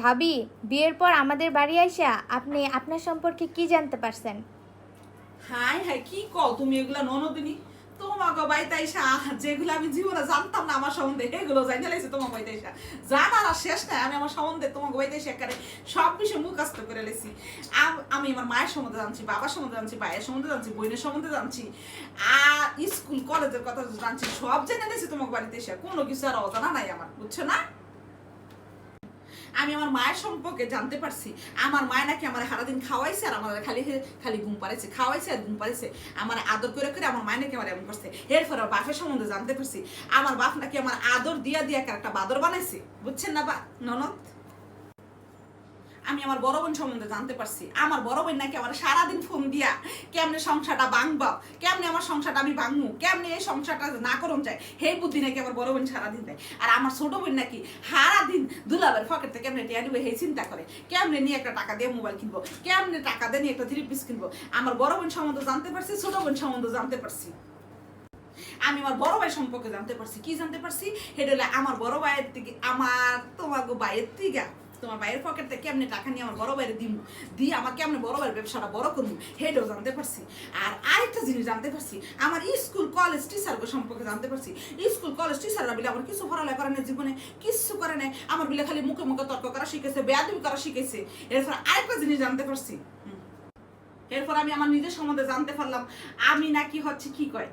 ভাবি, বিয়ের পর আমাদের বাড়ি আইসা আপনি আপনার সম্পর্কে কি জানতে পারছেন? হাই হাই কি কও তুমি এগুলা ননদিনী? তোমাকে বাইতে আইসা যেগুলো আমি জীবনে জানতাম না আমার সম্বন্ধে, এগুলো জানি লাইছে তোমার বাইতে আইসা। জানার আর শেষ নাই, আমি আমার সম্বন্ধে তোমাকে বাইতে আইসা একেবারে সব বিষয় মুখাস্ত করে লেছি। আমি আমার মায়ের সম্বন্ধে জানছি, বাবার সম্বন্ধে জানছি, ভাইয়ের সম্বন্ধে জানছি, বোনের সম্বন্ধে জানছি, আর স্কুল, কলেজের কথা জানছি, সব জেনে লেছি তোমাকে বাড়িতে এসে কোনো কিছু আর অজানা নাই আমার, বুঝছ না? আমি আমার মায়ের সম্পর্কে জানতে পারছি। আমার মায় নাকি আমার সারাদিন খাওয়াইছে আর আমার খালি খালি ঘুম পাড়াইছে, খাওয়াইছে আর ঘুম পাড়াইছে। আমার আদর করে করে আমার মায় নাকি আমার এমন করছে। এরপরে বাপের সম্বন্ধে জানতে পারছি। আমার বাপ নাকি আমার আদর দিয়া দিয়া একটা বাদর বানাইছে। বুঝছেন না বা ননদ? আমি আমার বড় বোন সম্বন্ধে জানতে পারছি। আমার বড় বোন নাকি আমার সারাদিন ফোন দিয়া কেমনে সংসারটা ভাঙবা? কেমনে আমার সংসারটা আমি ভাঙমু কেমনে এই সংসারটা না করুন যায়? হে বুদ্ধি নাকি আমার বড় বোন সারাদিন দেয়। আর আমার ছোট বোন নাকি সারাদিন দুলাবের থেকে কেমনে টিয়া নিবে সেই চিন্তা করে। কেমনে নিয়ে একটা টাকা দিয়ে মোবাইল কিনবো? কেমনে টাকা দিয়ে নিয়ে একটা থ্রি পিস কিনবো? আমার বড় বোন সম্বন্ধে জানতে পারছি, ছোট বোন সম্বন্ধে জানতে পারছি। আমি আমার বড় ভাই সম্পর্কে জানতে পারছি। কি জানতে পারছি? সেটা আমার বড় ভাইয়ের থেকে, আমার তোমার ভাইয়ের থেকে তোমার ভাইয়ের পকেট থেকে কেমনে টাকা নিয়ে আমার বড় ভাইয়ের দিব দিয়ে আমার কেমনে বড় ভাইয়ের ব্যবসাটা বড় করব সেটাও জানতে পারছি। আর আরেকটা জিনিস জানতে পারছি, আমার স্কুল কলেজ টিচারকে সম্পর্কে জানতে পারছি। স্কুল কলেজ টিচাররা বলে আমার কিছু পড়ালেখা করে না জীবনে কিছু করে নাই। আমার বিলে খালি মুখে মুখে তর্ক করা শিখেছে, বেয়াদবি করা শিখেছে। এরপর আরেকটা জিনিস জানতে পারছি। এরপর আমি আমার নিজের সম্বন্ধে জানতে পারলাম, আমি নাকি হচ্ছে কি কয়?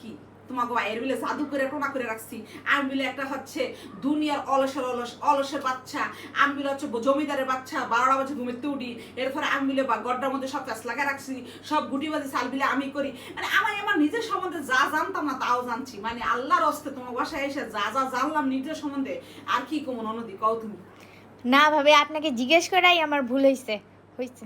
কি? তোমাকে ভাইয়ের বিলে জাদু করে টোনা করে রাখছি। আমি বিলে একটা হচ্ছে দুনিয়ার অলসের অলস অলসের বাচ্চা। আমি বিলে হচ্ছে জমিদারের বাচ্চা, বারোটা বাজে ঘুমেতে উঠি এরপরে আমি বিলে বা গড্ডার মধ্যে সব কাজ লাগা রাখছি। সব গুটিবাজি সাল বিলে আমি করি। মানে আমি আমার নিজের সম্বন্ধে যা জানতাম না তাও জানছি। মানে আল্লাহর হস্তে তোমার বাসায় এসে যা যা জানলাম নিজের সম্বন্ধে, আর কি কমন অনদি কও তুমি? না ভাবে, আপনাকে জিজ্ঞেস করাই আমার ভুল হয়েছে হয়েছে